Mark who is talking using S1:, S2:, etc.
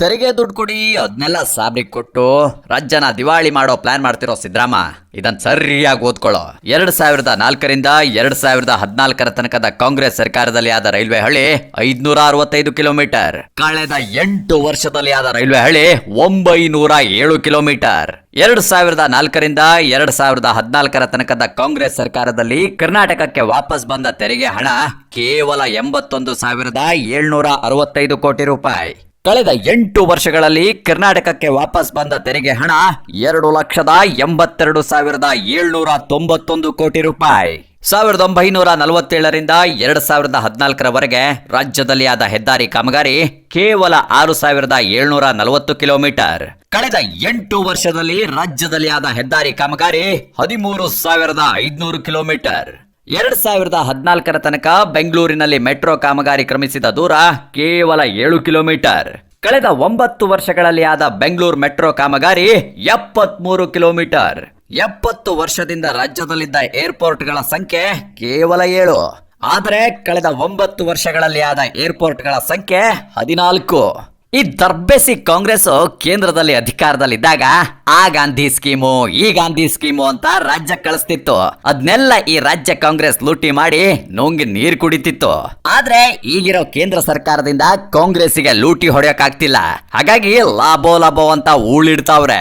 S1: ತೆರಿಗೆ ದುಡ್ಡು ಕೊಡಿ ಅದನ್ನೆಲ್ಲ ಸಾಬ್ರಿಗೆ ಕೊಟ್ಟು ರಾಜ್ಯನ ದಿವಾಳಿ ಮಾಡೋ ಪ್ಲಾನ್ ಮಾಡ್ತಿರೋ ಸಿದ್ದರಾಮ, ಇದನ್ ಸರಿಯಾಗಿ ಓದ್ಕೊಳ್ಳೋ. ಎರಡ್ ಸಾವಿರದ ನಾಲ್ಕರಿಂದ ಎರಡ್ ಸಾವಿರದ ಹದಿನಾಲ್ಕರ ತನಕದ ಕಾಂಗ್ರೆಸ್ ಸರ್ಕಾರದಲ್ಲಿ ಆದ ರೈಲ್ವೆ ಹಳಿ ಐದ್ನೂರ ಅರವತ್ತೈದು ಕಿಲೋಮೀಟರ್. ಕಳೆದ ಎಂಟು ವರ್ಷದಲ್ಲಿ ಆದ ರೈಲ್ವೆ ಹಳಿ ಒಂಬೈನೂರ ಏಳು ಕಿಲೋಮೀಟರ್. ಎರಡ್ ಸಾವಿರದ ನಾಲ್ಕರಿಂದ ಎರಡ್ ಸಾವಿರದ ಹದಿನಾಲ್ಕರ ತನಕದ ಕಾಂಗ್ರೆಸ್ ಸರ್ಕಾರದಲ್ಲಿ ಕರ್ನಾಟಕಕ್ಕೆ ವಾಪಸ್ ಬಂದ ತೆರಿಗೆ ಹಣ ಕೇವಲ ಎಂಬತ್ತೊಂದು ಸಾವಿರದ ಏಳ್ನೂರ ಅರವತ್ತೈದು ಕೋಟಿ ರೂಪಾಯಿ. ಕಳೆದ ಎಂಟು ವರ್ಷಗಳಲ್ಲಿ ಕರ್ನಾಟಕಕ್ಕೆ ವಾಪಸ್ ಬಂದ ತೆರಿಗೆ ಹಣ ಎರಡು ಲಕ್ಷದ ಎಂಬತ್ತೆರಡು ಸಾವಿರದ ಏಳ್ನೂರ ತೊಂಬತ್ತೊಂದು ಕೋಟಿ ರೂಪಾಯಿ. ಸಾವಿರದ ಒಂಬೈನೂರ ನಲವತ್ತೇಳರಿಂದ ಎರಡ್ ಸಾವಿರದ ಹದಿನಾಲ್ಕರವರೆಗೆ ರಾಜ್ಯದಲ್ಲಿ ಆದ ಹೆದ್ದಾರಿ ಕಾಮಗಾರಿ ಕೇವಲ ಆರು ಸಾವಿರದ ಏಳ್ನೂರ ನಲವತ್ತು ಕಿಲೋಮೀಟರ್. ಕಳೆದ ಎಂಟು ವರ್ಷದಲ್ಲಿ ರಾಜ್ಯದಲ್ಲಿ ಆದ ಹೆದ್ದಾರಿ ಕಾಮಗಾರಿ ಹದಿಮೂರು ಸಾವಿರದ ಐದುನೂರು ಕಿಲೋಮೀಟರ್. ಎರಡ್ ಸಾವಿರದ ಹದಿನಾಲ್ಕರ ತನಕ ಬೆಂಗಳೂರಿನಲ್ಲಿ ಮೆಟ್ರೋ ಕಾಮಗಾರಿ ಕ್ರಮಿಸಿದ ದೂರ ಕೇವಲ ಏಳು ಕಿಲೋಮೀಟರ್. ಕಳೆದ ಒಂಬತ್ತು ವರ್ಷಗಳಲ್ಲಿ ಆದ ಬೆಂಗಳೂರು ಮೆಟ್ರೋ ಕಾಮಗಾರಿ ಎಪ್ಪತ್ಮೂರು ಕಿಲೋಮೀಟರ್. ಎಪ್ಪತ್ತು ವರ್ಷದಿಂದ ರಾಜ್ಯದಲ್ಲಿದ್ದ ಏರ್ಪೋರ್ಟ್ಗಳ ಸಂಖ್ಯೆ ಕೇವಲ ಏಳು. ಆದರೆ ಕಳೆದ ಒಂಬತ್ತು ವರ್ಷಗಳಲ್ಲಿ ಆದ ಏರ್ಪೋರ್ಟ್ಗಳ ಸಂಖ್ಯೆ ಹದಿನಾಲ್ಕು. ಈ ದರ್ಬೆಸಿ ಕಾಂಗ್ರೆಸ್ ಕೇಂದ್ರದಲ್ಲಿ ಅಧಿಕಾರದಲ್ಲಿದ್ದಾಗ ಆ ಗಾಂಧಿ ಸ್ಕೀಮು, ಈ ಗಾಂಧಿ ಸ್ಕೀಮು ಅಂತ ರಾಜ್ಯ ಕಳಿಸ್ತಿತ್ತು. ಅದನ್ನೆಲ್ಲ ಈ ರಾಜ್ಯ ಕಾಂಗ್ರೆಸ್ ಲೂಟಿ ಮಾಡಿ ನುಂಗಿ ನೀರ್ ಕುಡಿತಿತ್ತು. ಆದ್ರೆ ಈಗಿರೋ ಕೇಂದ್ರ ಸರ್ಕಾರದಿಂದ ಕಾಂಗ್ರೆಸ್ಗೆ ಲೂಟಿ ಹೊಡೆಯಕ್ಕಾಗ್ತಿಲ್ಲ ಹಾಗಾಗಿ ಲಾಭೋ ಲಾಭೋ ಅಂತ ಊಳಿಡ್ತಾವ್ರೆ.